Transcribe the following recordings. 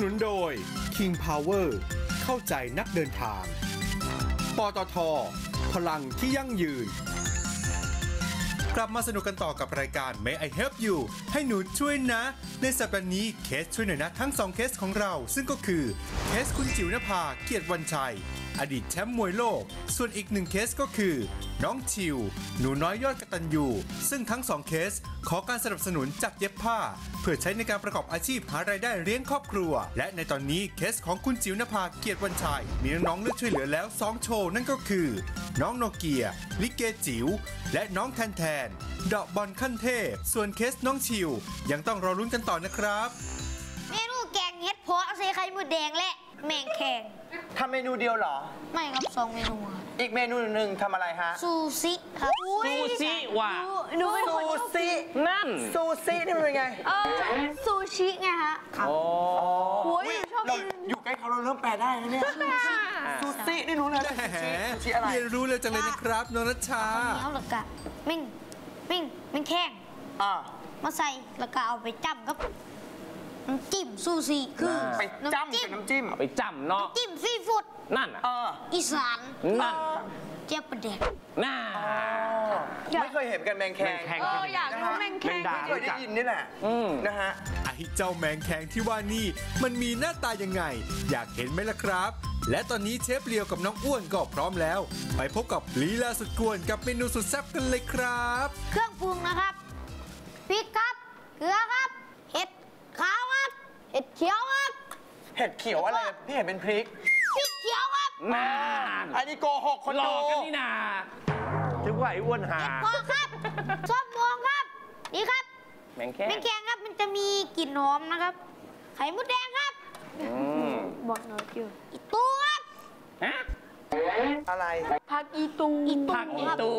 หนุนโดย King Power เข้าใจนักเดินทาง ปตท พลังที่ยั่งยืน กลับมาสนุกกันต่อกับรายการ May I Help You ให้หนูช่วยนะ ในสัปดาห์นี้เคสช่วยหน่อยนะทั้ง 2 เคสของเรา ซึ่งก็คือเคสคุณจิ๋วนภาเกียรติวันชัย อดีตแชมป์มวยโลก ส่วนอีกหนึ่งเคสก็คือ น้องชิว หนูน้อยยอดกตัญญูซึ่งทั้ง2เคส ขอการสนับสนุนจากเย็บผ้า เพื่อใช้ในการประกอบอาชีพหารายได้เลี้ยงครอบครัว และในตอนนี้เคสของคุณจิ๋วนภาเกียรติวันชัย มีน้องๆเลือกช่วยเหลือแล้ว 2 โชว์นั่นก็คือ น้องโนเกีย ลิเกจิ๋วและน้องแทนแทนเดาะบอลขั้นเทพส่วนเคสน้องชิวยังต้องรอลุ้นกันต่อนะครับ เมนูแกงเห็ดเพาะใส่ไข่มดแดงและแมงแคงทำเมนูเดียวเหรอ ไม่ครับสองเมนูครับอีกเมนูหนึ่งทำอะไรฮะ ซูซิครับซูซิว่ะหนูเป็นคนซูซินั่น ซูซินี่มันเป็นไง เออซูชิไงฮะครับโอ้โอ้ยชอบเรากินอยู่ใกล้เขาเราเริ่มแปลได้แล้วเนี่ยซูซินี่รู้แล้วนะแหซูมซิซูซิอะไรเรียนรู้เลยจังเลยนะครับน้องนัชชาเอาแล้วก็มิ่งมิ่งแมงแคงอ่ามาใส่แล้วก็เอาไปจ้ำกับ น้ำจิ้มซูซิคือไปจ้ำกับน้ำจิ้มไปจำเนาะจิ้มซีฟู้ดนั่นน่ะเอออีสานนั่นเจี๊ยบประเด็กน่าไม่เคยเห็นกันแมงแคงแมงแคงเอออยากรู้แมงแคงดาไม่เคยได้ยินนี่แหละอืมนะฮะไอ้เจ้าแมงแคงที่ว่านี่มันมีหน้าตายังไง อยากเห็นไหมล่ะครับ และตอนนี้เชฟเลียวกับน้องอ้วนก็พร้อมแล้ว ไปพบกับลีลาสุดกวนกับเมนูสุดแซ่บกันเลยครับ เครื่องปรุงนะครับพริกครับเกลือครับเห็ดขาวครับ เห็ดเขียวครับ เห็ดเขียวอะไรพี่เห็นเป็นพริกพริกเขียวครับน่าอันนี้โกหกคนหลดูอกกันนี่นาถึงว่าไอ้อ้วนหาพอครับส้มม่วงครับนี่ครับแมงแค่แมงแคงครับมันจะมีกลิ่นหอมนะครับ ไข่มดแดงครับอืมบอกหน่อยคิวอีตูครับฮะอะไรผักอีตูอีตูผักอีครับตู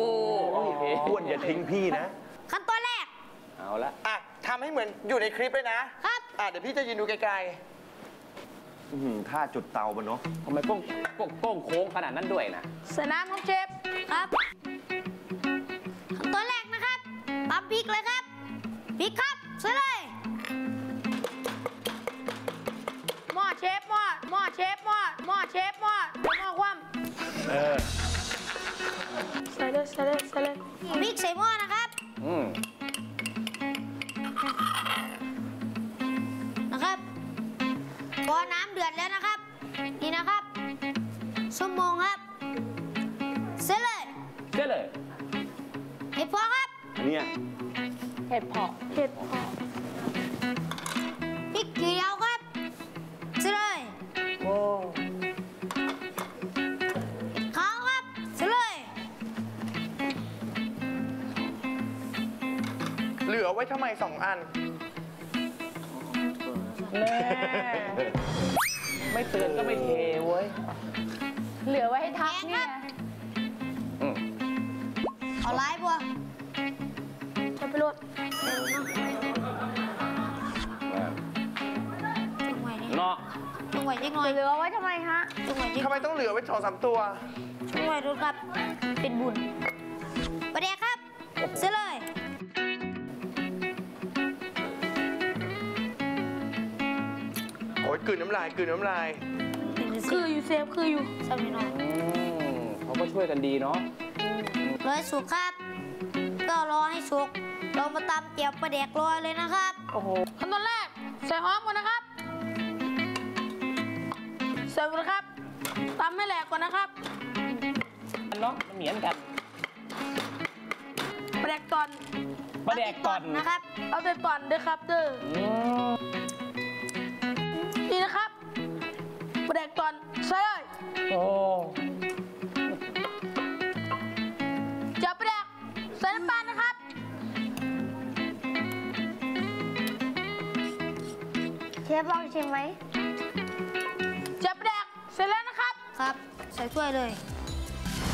โอเคอ้วนอย่าทิ้งพี่นะขั้นตอนแรก เอาละอะทำให้เหมือนอยู่ในคลิปเลยนะครับ อะเดี๋ยวพี่จะยืนดูไกลอื้อหือท่าจุดเตามันเนาะทำไมโก้งโก้งโก้งโค้งขนาดนั้นด้วยนะใส่น้ำครับเชฟครับขั้นตอนแรกนะครับตำพริกเลยครับพริกครับใส่เลยหม้อเชฟหม้อหม้อเชฟหม้อหม้อเชฟหม้อเดี๋ยวหม้อคว่เออำใส่เลยใส่เลยใส่เลยพริกใส่หม้อนะครับ อืม ห็ดเพาะเห็ดเพาะพริกเขียวครับเสร็จเลยๆโอ้ขาวครับเสร็จเลยเหลือไว้ทำไมสองอันแน่ไม่เตือนก็ไม่เทเว้ย เหลือไว้ให้ทักเนี่ยอืมเอาไล่บัวใช้ไปรด จังหวะนี้เนาะจังหวะนิดหน่อยเหลือไว้ทำไมฮะจังหวะนิดทำไมต้องเหลือไว้สองสามตัวจังหวะดูครับ เป็นบุญประเดี๋ยวครับเสร็จเลยโอ้ยกลืนน้ำลายกลืนน้ำลาย คืออยู่เซฟคืออยู่สามีน้อยอืมเขาก็ช่วยกันดีเนาะรอให้สุกครับ ก็รอให้สุก เรามาตำเจียวปลาแดกรอเลยนะครับ โอ้โหขั้นตอนแรกใส่หอมก่อนนะครับใส่หมดนะครับตำให้แหลกก่อนนะครับเนาะมันเหมือนกันปลาแดกตอนประแดกก่อนนะครับ เอาแต่ตอนเด้อครับเด้ออืมนี่นะครับปลาแดกตอนใส่เลยโอ้ ฟลองชิมไหมจับปลาแดกเสร็จแล้วนะครับ ครับ ใส่ถ้วยเลย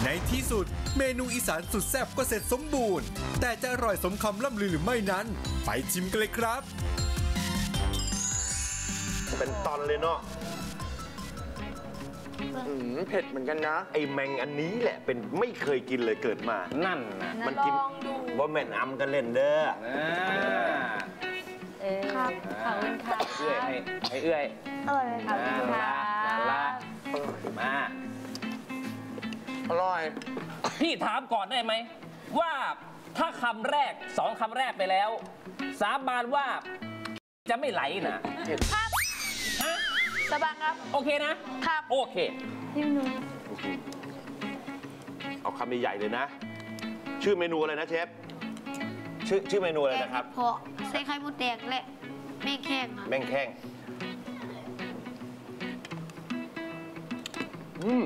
ในที่สุดเมนูอีสานสุดแซ่บก็เสร็จสมบูรณ์ แต่จะอร่อยสมคำล่ำลือหรือไม่นั้น ไปชิมกันเลยครับ เป็นตอนเลยเนาะอืมเผ็ดเหมือนกันนะ ไอ้แมงอันนี้แหละเป็นไม่เคยกินเลยเกิดมา นั่นนะมันกินลองดู ว่าแม่นอำกันเล่นเด้ออ่า ครับขอบคุณครับเอื้อยให้ให้เอื้อยอร่อยไหมครับน่ารักน่ารักมาอร่อยพี่ถามก่อนได้ไหม ว่าถ้าคำแรกสองคำแรกไปแล้ว สาบานว่าจะไม่ไหลนะครับฮะสบายครับ โอเคนะ ครับ โอเคเอาคำใหญ่ๆเลยนะ ชื่อเมนูอะไรนะเชฟ ชื่อชื่อเมนูอะไรนะครับเพาะ ใส่ไข่มดแดงและแม่งแข้งครับแม่งแข้งอืม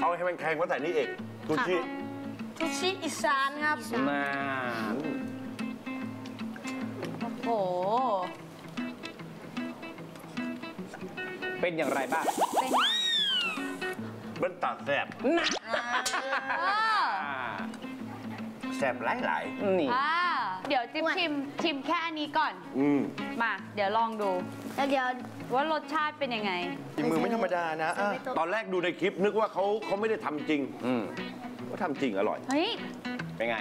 เอาให้มันแข็งมาใส่นี่เอกซูชิ ทุชิอีสานครับ มาโอ้โห เป็นอย่างไรบ้าง เป็นไงมันตัดแสบนะอ่า แสบหลายหลายนี่อ่าเดี๋ยวจิ๊บชิมชิมแค่อันนี้ก่อนๆอืมมา เดี๋ยวลองดู แล้วเดี๋ยว ว่ารสชาติเป็นยังไง ฝีมือไม่ธรรมดานะอะตอนแรกดูในคลิปนึกว่าเขาเขาไม่ได้ทำจริงอืมเขาทำจริงอร่อย เฮ้ย เป็นไง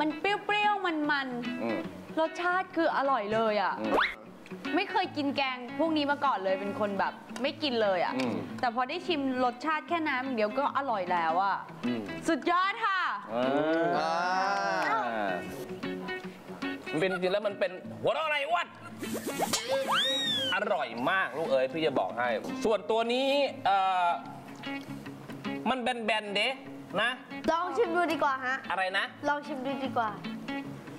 มันเปรี้ยวๆ มันอืม ๆ รสชาติคืออร่อยเลยอะ อืมไม่เคยกินแกงพวกนี้มาก่อนเลยเป็นคนแบบไม่กินเลยอะ อืม แต่พอได้ชิมรสชาติแค่น้ำอย่างเดียวก็อร่อยแล้วอะสุดยอดค่ะ อ่ามันเป็นจริงๆแล้วมันเป็นหัวเราะอะไรวัด อร่อยมากลูกเอ๋ยพี่จะบอกให้ ส่วนตัวนี้เอ่อมันแบนๆเด้นะ ลองชิมดูดีกว่าฮะ อะไรนะ ลองชิมดูดีกว่า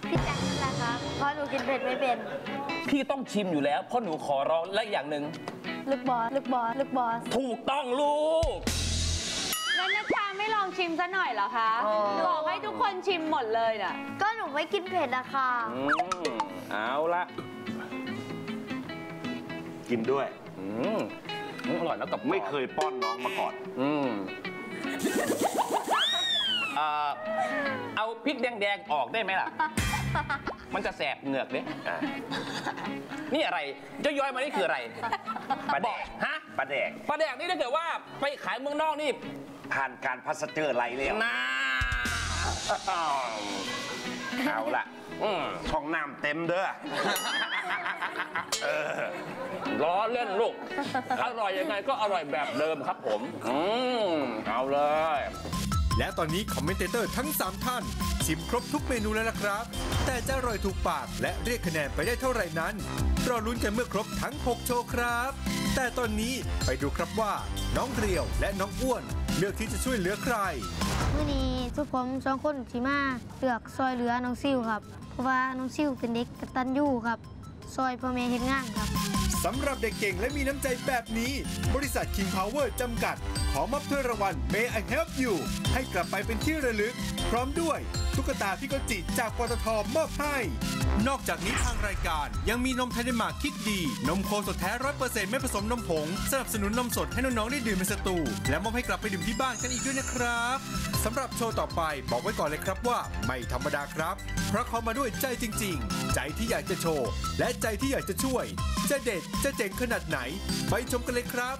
พี่แจ็คนั่นแหละครับเพราะหนูกินเผ็ดไม่เป็น พี่ต้องชิมอยู่แล้วเพราะหนูขอร้องและอย่างหนึ่ง ลูกบอส ลูกบอส ลูกบอส ถูกต้องลูก แล้วนัชชาไม่ลองชิมซะหน่อยเหรอคะบอกให้ทุกคนชิมหมดเลยน่ะก็หนูไม่กินเผ็ดอะค่ะอืมเอาละกินด้วยอืมอร่อยแล้วกับไม่เคยป้อนน้องมาก่อนอืมเอ่อเอาพริกแดงๆออกได้ไหมล่ะ มันจะแสบเหงือกเนี่ยอะนี่อะไรเจ้าย้อยมานี่คืออะไรปลาแดกฮะปลาแดกปลาแดกนี่ถ้าเกิดว่าไปขายเมืองนอกนี่ ผ่านการพัสเจอร์ไรแล้วนาเอาละอืมช่องน้ำเต็มเด้อเออล้อเล่นลูก อร่อยยังไงก็อร่อยแบบเดิมครับผมอืมเอาเลย และตอนนี้คอมเมนเตเตอร์ทั้ง 3 ท่าน ชิมครบทุกเมนูแล้วล่ะครับ แต่จะอร่อยถูกปากและเรียกคะแนนไปได้เท่าไหร่นั้นรอลุ้นกันเมื่อครบทั้ง 6 โชว์ครับ แต่ตอนนี้ไปดูครับว่าน้องเรียวและน้องอ้วน เลือกที่จะช่วยเหลือใครเมื่อนี้ทุกผมสองคนสีมาเลือกซอยเหลือน้องซิวครับ เพราะว่าน้องซิวเป็นเด็กกตัญญูครับ ซอยพ่อแม่เฮ็ดงานครับ สำหรับเด็กเก่งและมีน้ำใจแบบนี้ บริษัท King Power จำกัด ขอมอบถ้วยรางวัล May I Help You ให้กลับไปเป็นที่ระลึก พร้อมด้วย ตุ๊กตาพี่กจิจากปตทมอบให้ นอกจากนี้ทางรายการยังมีนมไทยเดนมาร์กคิดดี นมโคสดแท้ร้อยเปอร์เซ็นต์ไม่ผสมนมผง สนับสนุนนมสดให้น้องๆได้ดื่มในสตู และมอบให้กลับไปดื่มที่บ้านกันอีกด้วยนะครับสำหรับโชว์ต่อไปบอกไว้ก่อนเลยครับว่าไม่ธรรมดาครับ เพราะเขามาด้วยใจจริง ๆ ใจที่อยากจะโชว์ และใจที่อยากจะช่วย จะเด็ดจะเจ๋งขนาดไหน ไปชมกันเลยครับ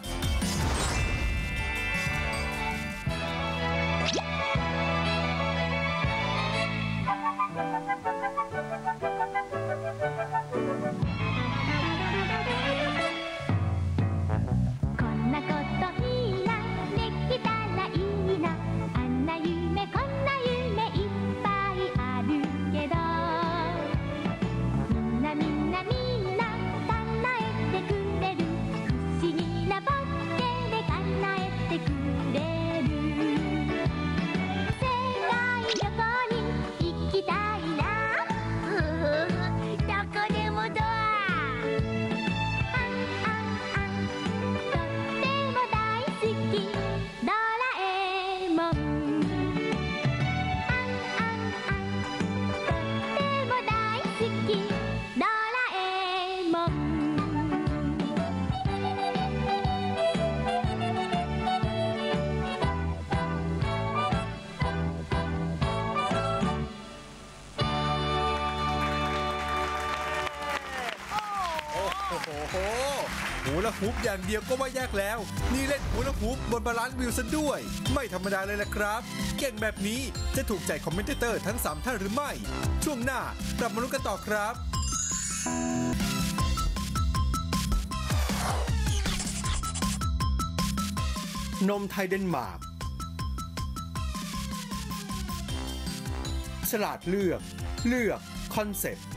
และฮุบอย่างเดียวก็ว่ายากแล้ว นี่เล่นหัวละฮุบบนบาลานซ์วิวซะด้วย ไม่ธรรมดาเลยละครับ เก่งแบบนี้จะถูกใจคอมเมนเตอร์ทั้ง 3 ท่านหรือไม่ ช่วงหน้ากลับมาลุ้นกันต่อครับนมไทยเดนมาร์ก ฉลาดเลือก เลือก คอนเซ็ปต์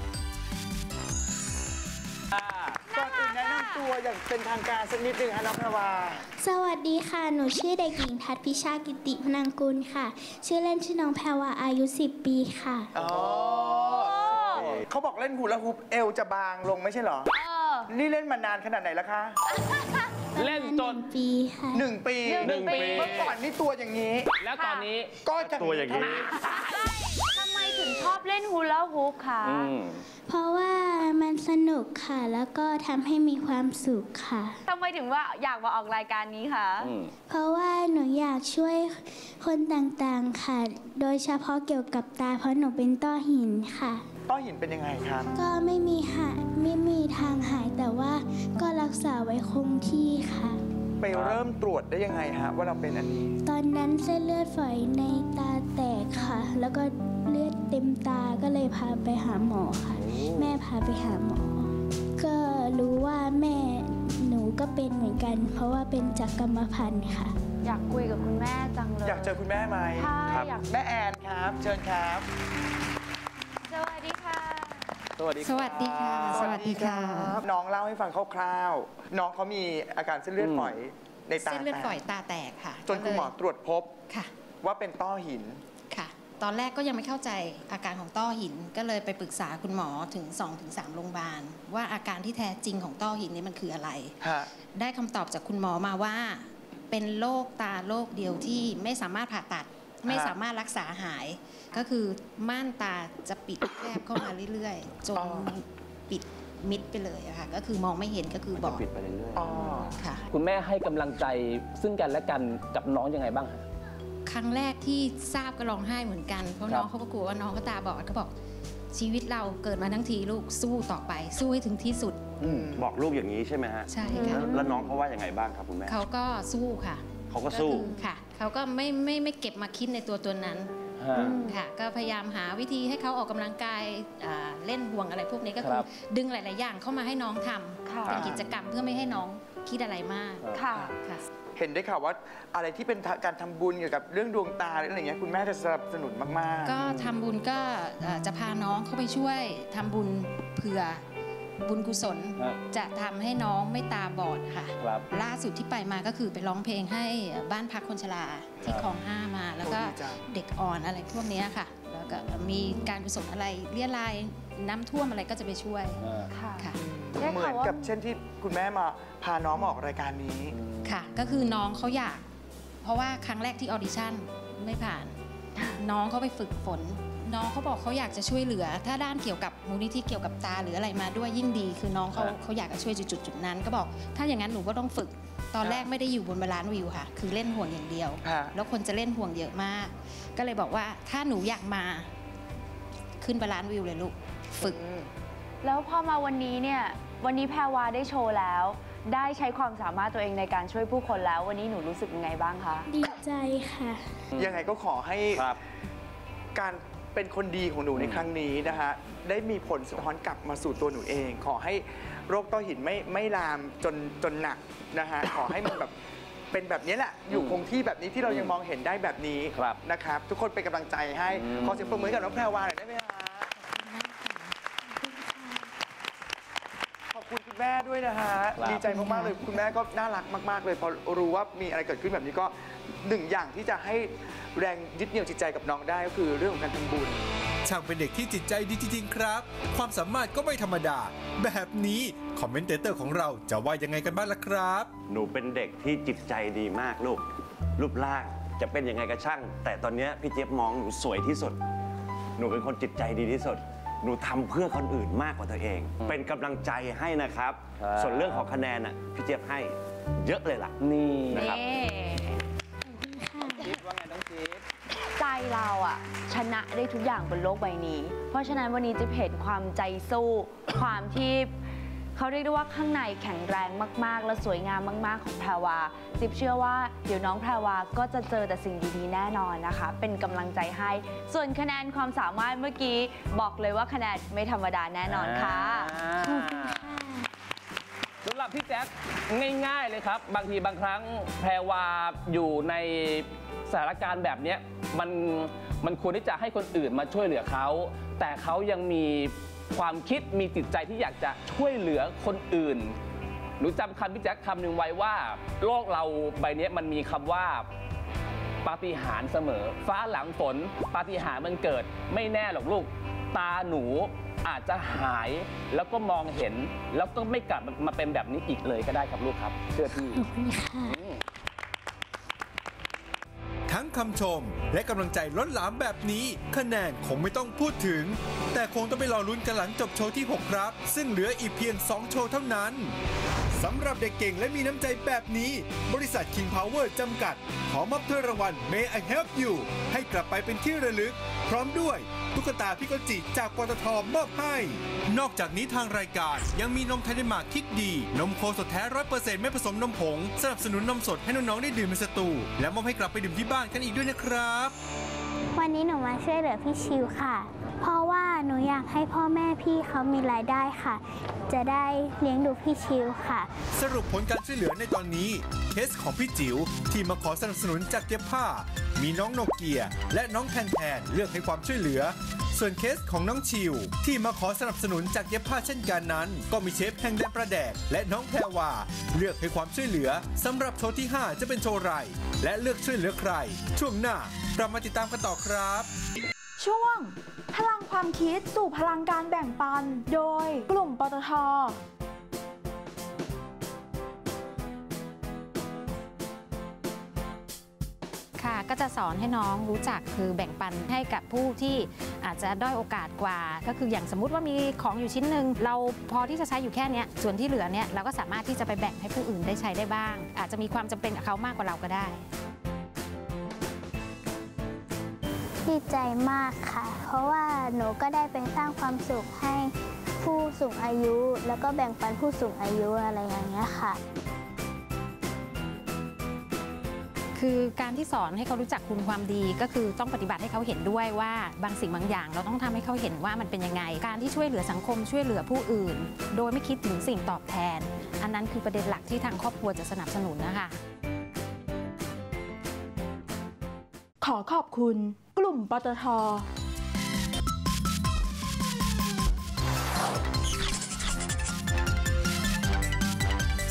ตัวอย่างเป็นทางการสักนิดหนึ่งฮะน้องแพรวาสวัสดีค่ะ หนูชื่อเด็กหญิงทัศน์พิชากิติพนังกุลค่ะ ชื่อเล่นชื่อน้องแพรวาอายุ 10 ปีค่ะอ๋อเขาบอกเล่นฮูลาฮูปเอวจะบางลงไม่ใช่เหรอเออนี่เล่นมานานขนาดไหนแล้วคะเล่นจนหงปีค่ะหนึ่งปีหนึ่งปี เมื่อก่อนนี่ตัวอย่างนี้ แล้วตอนนี้ก็จะตัวอย่างนี้ เล่นฮูลาฮูปคะอืมเพราะว่ามันสนุกค่ะ แล้วก็ทำให้มีความสุขค่ะ ทำไมถึงว่าอยากมาออกรายการนี้คะ อืมเพราะว่าหนูอยากช่วยคนต่างๆค่ะ โดยเฉพาะเกี่ยวกับตาเพราะหนูเป็นต้อหินค่ะ ต้อหินเป็นยังไงครับ ก็ไม่มีหายไม่มีทางหายแต่ว่าก็รักษาไว้คงที่ค่ะ ไปเริ่มตรวจได้ยังไงฮะว่าเราเป็นอันนี้ ตอนนั้นเส้นเลือดฝอยในตาแตกค่ะ แล้วก็เลือดเต็มตาก็เลยพาไปหาหมอค่ะ แม่พาไปหาหมอ ก็รู้ว่าแม่หนูก็เป็นเหมือนกัน เพราะว่าเป็นจากกรรมพันธุ์ค่ะ อยากคุยกับคุณแม่จังเลย อยากเจอคุณแม่ไหมใช่ครับอยาก แม่แอนครับ เชิญครับสวัสดีค่ะ สวัสดีสวัสดีค่ะ สวัสดีค่ะรับน้องเล่าให้ฟังคร่าวๆ น้องเขามีอาการเส้นเลือดฝอยในตาเส้นเลือดฝอยแตกตาแตกค่ะ จนคุณหมอตรวจพบค่ะ ว่าเป็นต้อหินค่ะ ตอนแรกก็ยังไม่เข้าใจอาการของต้อหินก็เลยไปปรึกษาคุณหมอถึง 2-3โรงพยาบาล ว่าอาการที่แท้จริงของต้อหินนี้มันคืออะไรฮะได้คำตอบจากคุณหมอมาว่า เป็นโรคตาโรคเดียวที่ไม่สามารถผ่าตัด ไม่สามารถรักษาหาย ก็คือม่านตาจะปิดแคบเข้ามาเรื่อยๆจนอ๋อปิดมิดไปเลยอะค่ะก็คือมองไม่เห็นก็คือบอดปิดไปเรื่อยอ๋อค่ะ คุณแม่ให้กำลังใจซึ่งกันและกันกับน้องยังไงบ้างฮะครั้งแรกที่ทราบก็ร้องไห้เหมือนกัน เพราะครับน้องเขาก็กลัวว่าน้องเขาตาบอดเขาบอกชีวิตเราเกิดมาทั้งทีลูกสู้ต่อไป สู้ให้ถึงที่สุดอืมบอกลูกอย่างนี้ใช่ไหมฮะใช่ค่ะแล้วแล้วน้องเขาว่ายังไงบ้างครับคุณแม่เขาก็สู้ค่ะ เขาก็สู้คือค่ะเขาก็ไม่ไม่ไม่เก็บมาคิดในตัวตัวนั้นฮะ ค่ะ ก็พยายามหาวิธีให้เขาออกกำลังกายอ่าเล่นห่วงอะไรพวกนี้ก็คคืรัอบดึงหลาย ๆ อย่างเข้ามาให้น้องทำค่ะ เป็นกิจกรรมเพื่อไม่ให้น้องคิดอะไรมากค่ะ ค่ะ เห็นได้ข่าวว่าอะไรที่เป็นการทำบุญเกี่ยวกับเรื่องดวงตาหรืออะไรเงี้ยคุณแม่จะสนับสนุนมากๆก็ทำบุญก็เอ่อจะพาน้องเข้าไปช่วยทำบุญเผื่อ บุญกุศลฮะจะทำให้น้องไม่ตาบอดค่ะ ครับ ล่าสุดที่ไปมาก็คือไปร้องเพลงให้บ้านพักคนชราที่ครับคลองห้ามา แล้วก็โอ้ดีจังเด็กอ่อนอะไรพวกเนี้ยค่ะ แล้วก็มีการกุศลอะไรเรียรายน้ำท่วมอะไรก็จะไปช่วยอ่า ค่ะค่ะ ได้เหมืข่าอนวว่ากับเช่นที่คุณแม่มาพาน้องมาออกรายการนี้ ค่ะ ก็คือน้องเขาอยาก เพราะว่าครั้งแรกที่ออดิชั่นไม่ผ่าน น้องเขาไปฝึกฝน น้องเขาบอกเขาอยากจะช่วยเหลือ ถ้าด้านเกี่ยวกับมูลนิธิเกี่ยวกับตาหรืออะไรมาด้วยยิ่งดี คือน้องเขาครับ เขาอยากจะช่วยจุดจุดจุดนั้น ก็บอก ถ้าอย่างนั้นหนูก็ต้องฝึก ตอนแรกไม่ได้อยู่บนบาลานซ์วิวค่ะ คือเล่นห่วงอย่างเดียวฮะแล้วคนจะเล่นห่วงเยอะมาก ก็เลยบอกว่าถ้าหนูอยากมา ขึ้นบาลานซ์วิวเลยลูก ฝึก แล้วพอมาวันนี้เนี่ย วันนี้แพรวาได้โชว์แล้ว ได้ใช้ความสามารถตัวเองในการช่วยผู้คนแล้ว วันนี้หนูรู้สึกยังไงบ้างคะ ดีใจค่ะ ยังไงก็ขอให้ครับ การเป็นคนดีของหนูในครั้งนี้นะฮะ ได้มีผลสะท้อนกลับมาสู่ตัวหนูเอง ขอให้โรคต้อหินไม่ไม่ลามจนจนหนักนะฮะ ขอให้มันแบบเป็นแบบนี้แหละ อยู่คงที่แบบนี้ที่เรายังมองเห็นได้แบบนี้ครับนะครับ ทุกคนเป็นกำลังใจให้อืมขอเสียงปรบมือให้กับน้องแพรวาหน่อยได้ไหมฮะขอบคุณคุณ แม่ด้วยนะฮะ ครับดีใจมาก ๆ เลยคุณแม่ก็น่ารักมาก ๆ เลยพอรู้ว่ามีอะไรเกิดขึ้นแบบนี้ก็หนึ่งอย่างที่จะให้แรงยึดเหนี่ยวจิตใจกับน้องได้ก็คือเรื่องของการทำบุญ ช่างเป็นเด็กที่จิตใจดีจริงๆครับ ความสามารถก็ไม่ธรรมดา แบบนี้คอมเมนเตอร์ของเราจะว่ายังไงกันบ้างล่ะครับ หนูเป็นเด็กที่จิตใจดีมากลูก รูปร่างจะเป็นยังไงก็ช่าง แต่ตอนเนี้ยพี่เจี๊ยบมองหนูสวยที่สุด หนูเป็นคนจิตใจดีที่สุด หนูทำเพื่อคนอื่นมากกว่าตัวเอง เป็นกำลังใจให้นะครับ ครับ ส่วนเรื่องของคะแนนอะพี่เจี๊ยบให้เยอะเลยล่ะ นี่นะครั บ นี่ใจเราอะชนะได้ทุกอย่างบนโลกใบนี้ เพราะฉะนั้นวันนี้จะเห็นความใจสู้ ความที่ เขาเรียกได้ว่าข้างในแข็งแรงมาก ๆ และสวยงามมาก ๆ ของแพรวาจิบเชื่อว่าเดี๋ยวน้องแพรวาก็จะเจอแต่สิ่งดี ๆ แน่นอนนะคะ เป็นกำลังใจให้ ส่วนคะแนนความสามารถเมื่อกี้บอกเลยว่าคะแนนไม่ธรรมดาแน่นอนค่ะสำหรับพี่แจ๊คง่าย ๆ เลยครับ บางทีบางครั้งแพรวาอยู่ในสถานการณ์แบบนี้มันมันควรที่จะให้คนอื่นมาช่วยเหลือเขา แต่เขายังมี ความคิดมีจิตใจที่อยากจะช่วยเหลือคนอื่นหนูจำคำพี่แจ๊คคำหนึ่งไว้ว่า โลกเราใบนี้มันมีคำว่าปาฏิหาริย์เสมอ ฟ้าหลังฝนปาฏิหาริย์มันเกิด ไม่แน่หรอกลูก ตาหนูอาจจะหายแล้วก็มองเห็น แล้วก็ไม่กลับมาเป็นแบบนี้อีกเลยก็ได้ครับลูกครับเชื่อพี่ขอบคุณค่ะ ทั้งคำชม และกำลังใจล้นหลามแบบนี้ คะแนนคงไม่ต้องพูดถึง แต่คงต้องไปรอลุ้นกันหลังจบโชว์ที่ 6 ครับ ซึ่งเหลืออีกเพียง 2 โชว์เท่านั้น สำหรับเด็กเก่งและมีน้ำใจแบบนี้ บริษัท King Power จำกัด ขอมอบถ้วยรางวัล May I Help You ให้กลับไปเป็นที่ระลึก พร้อมด้วยตุ๊กตาพิกจิจากปตทมอบให้ นอกจากนี้ทางรายการยังมีนมไทยเดนมาร์กคิกดี นมโคสดแท้ร้อยเปอร์เซ็นต์ไม่ผสมนมผง สนับสนุนนมสดให้น้องๆได้ดื่มในสตูและมอบให้กลับไปดื่มที่บ้านกันอีกด้วยนะครับ วันนี้หนูมาช่วยเหลือพี่ชิวค่ะ เพราะว่า หนูอยากให้พ่อแม่พี่เขามีรายได้ค่ะ จะได้เลี้ยงดูพี่ชิวค่ะ สรุปผลการช่วยเหลือในตอนนี้ เคสของพี่จิ๋วที่มาขอสนับสนุนจากเย็บผ้า มีน้องโนเกีย และน้องแทนแทนเลือกให้ความช่วยเหลือ ส่วนเคสของน้องชิว ที่มาขอสนับสนุนจากเย็บผ้าเช่นกันนั้น ก็มีเชฟแห่งแดนประแดก และน้องแพรวาเลือกให้ความช่วยเหลือสำหรับโชว์ที่ 5 จะเป็นโชว์ไรและเลือกช่วยเหลือใคร ช่วงหน้ากลับมาติดตามกันต่อครับ ช่วง พลังความคิดสู่พลังการแบ่งปัน โดยกลุ่มปตทค่ะก็จะสอนให้น้องรู้จักคือแบ่งปันให้กับผู้ที่อาจจะด้อยโอกาสกว่า ก็คืออย่างสมมุติว่ามีของอยู่ชิ้นหนึ่งเราพอที่จะใช้อยู่แค่นี้ส่วนที่เหลือเนี่ยเราก็สามารถที่จะไปแบ่งให้ผู้อื่นได้ใช้ได้บ้าง อาจจะมีความจำเป็นกับเขามากกว่าเราก็ได้ ดีใจมากค่ะ เพราะว่าหนูก็ได้ไปสร้างความสุขให้ผู้สูงอายุ แล้วก็แบ่งปันผู้สูงอายุอะไรอย่างเงี้ยค่ะ คือการที่สอนให้เขารู้จักคุณความดีก็คือต้องปฏิบัติให้เขาเห็นด้วยว่าบางสิ่งบางอย่าง เราต้องทำให้เขาเห็นว่ามันเป็นยังไง การที่ช่วยเหลือสังคมช่วยเหลือผู้อื่น โดยไม่คิดถึงสิ่งตอบแทน อันนั้นคือประเด็นหลักที่ทางครอบครัวจะสนับสนุนนะคะขอขอบคุณ กลุ่มปตท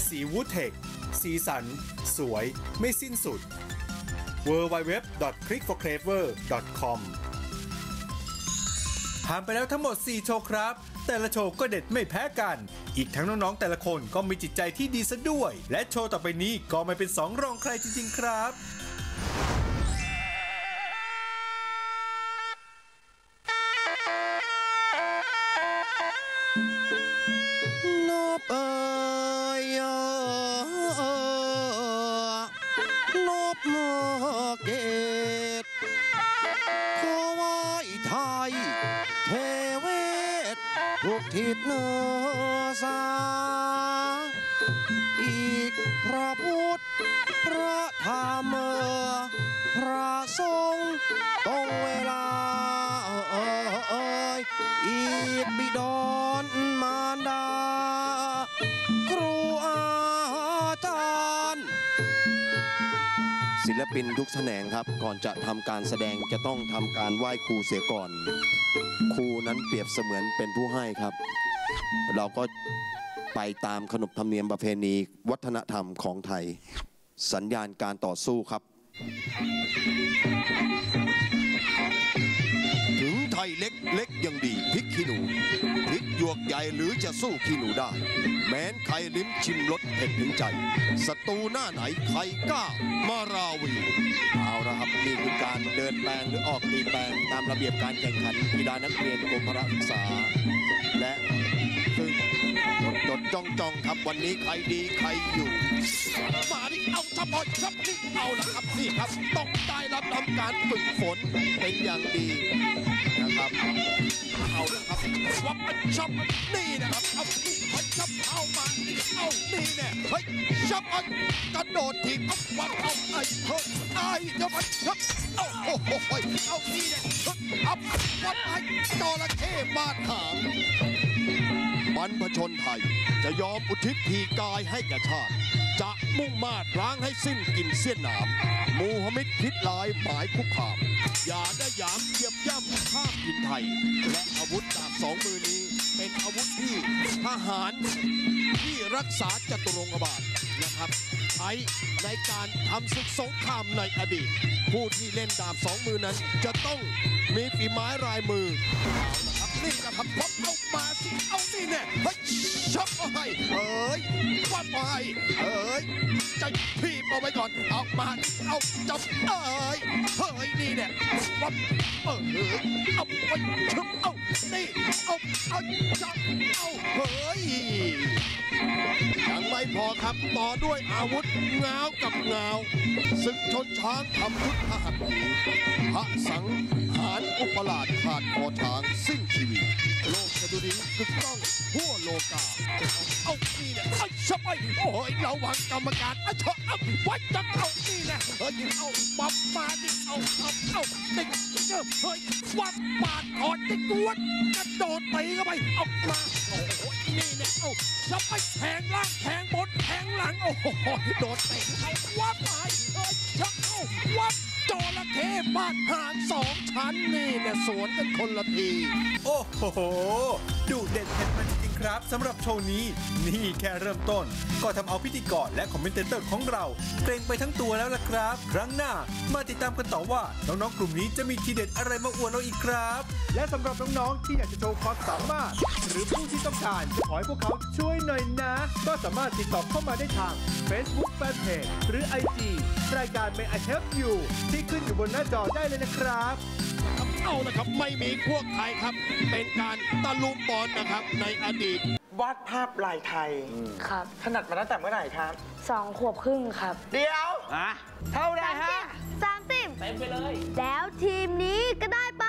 สีวูดเทคสีสัน สวย ไม่สิ้นสุด w w w c l i c k f o r c l a v e r c o m ผ่านไปแล้วทั้งหมด 4 โชว์ครับ แต่ละโชว์ก็เด็ดไม่แพ้กัน อีกทั้งน้อง ๆ แต่ละคนก็มีจิตใจที่ดีซะด้วย และโชว์ต่อไปนี้ก็ไม่เป็นสองรองใครจริง ๆ ครับ ปินทุกแขนงครับ ก่อนจะทำการแสดงจะต้องทำการไหว้ครูเสียก่อน ครูนั้นเปรียบเสมือนเป็นผู้ให้ครับ เราก็ไปตามขนบธรรมเนียมประเพณี วัฒนธรรมของไทย สัญญาณการต่อสู้ครับ ถึงไทยเล็กเล็กยังดีพริกขี้หนู วกใหญ่หรือจะสู้ขี้หนูได้ แม้นใครลิ้มชิมรสเผ็ดถึงใจศัตรูหน้าไหนใครกล้ามาราวี เอาละครับนี่คือการเดินแปลงหรือออกตีแปลงตามระเบียบการแข่งขันกีฬานักเรียนกรมพระศึกษา และซึ่งจดจดจ้องจ้องครับวันนี้ใครดีใครอยู่ มาดิเอาทับบอครับนี่เอาละครับนี่ครับต้องได้รับทำการฝึกฝนเป็นอย่างดีนะครับ เอาครับวับมันช็อปนี่นะครับเอานี่เฮ้ยช็อปเอามาเอานี่เนี่ยเฮ้ยช็อปเอากระโดดทีบเอาวับเอาไอ้เฮ้ยไอ้เจ้ามันช็อปเอาโอ้โหเฮ้ยเอานี่เนี่ยเฮ้ยเอาวับไอ้จระเข้บาดหางบรรพชนไทยจะยอมอุทิศพีกายให้แก่ชาติ จะมุ่งมาดล้างให้สิ้นกินเสี้ยนหนาม มูฮัมหมิดคิดลายหมายคุกคาม อย่าได้หยามเยียบ ข้ามกินไทย และอาวุธดาบสองมือนี้ เป็นอาวุธที่ทหารที่รักษาจตุรงคบาลนะครับใช้ในการทำศึกสงครามในอดีต ผู้ที่เล่นดาบสองมือนั้นจะต้องมีฝีไม้ลายมือ เอาละครับนี่นะครับพบเอามาสิเอานี่แน่เฮ้ยชับเอาให้เอ้ยวัดไปเอ้ยจะพีบเอาไว้ก่อนเอามาเอาจับเอ้ยเฮ้ยนี่แน่วัดเออเอาไว้ชึบเอานี่เอาเอาจับเอาเฮ้ยยังไม่พอครับต่อด้วยอาวุธงาวกับงาวศึกชนช้างทำยุทธหัตถีพระสัง อุปราชขาดคอช้างสิ้นชีวิต โลกสะดุดีกึกต้องทั่วโลกาเอาเอานี่เนี่ยไอ้ชะไปโอ้ยระวังกรรมการไอ้ชะเอาไว้จะเอานี่แหละเฮ้ยเอาปั๊บมาดิเอาเอาเอาติดเจอเฮ้ยวัดปาดคอติดกวนกระโดดตีเข้าไปเอามาโอ้โหนี่เนี่ยเอาจะไปแทงล่างแทงบนแทงหลังโอ้โหโดดเตะเอาวัดไปเฮ้ยชะเอาวัด จระเข้บานหางสองชั้นนี่เนี่ยสวนกันคนละที โอ้โห ดูเด็ดเผ็ดมันจ ครับสำหรับโชว์นี้นี่แค่เริ่มต้น ก็ทำเอาพิธีกรและคอมเมนเตอร์ของเราเกรงไปทั้งตัวแล้วล่ะครับ ครั้งหน้ามาติดตามกันต่อว่าน้องๆกลุ่มนี้จะมีทีเด็ดอะไรมาอวดเราอีกครับ และสำหรับน้องๆที่อยากจะโชว์ความสามารถ หรือผู้ที่ต้องการขอให้พวกเขาช่วยหน่อยนะ ก็สามารถติดต่อเข้ามาได้ทาง Facebook Fanpage หรือ IG รายการ May I Help You ที่ขึ้นอยู่บนหน้าจอได้เลยนะครับเอาละครับไม่มีพวกใครครับ เป็นการตะลุมบอลนะครับในอดีตวาดภาพลายไทย ครับถนัดมาตั้งแต่เมื่อไหร่ครับ สองขวบครึ่งครับ เดี๋ยวอะเท่าไหร่ฮะสามสิบเต็มไปเลย แล้วทีมนี้ก็ได้ไป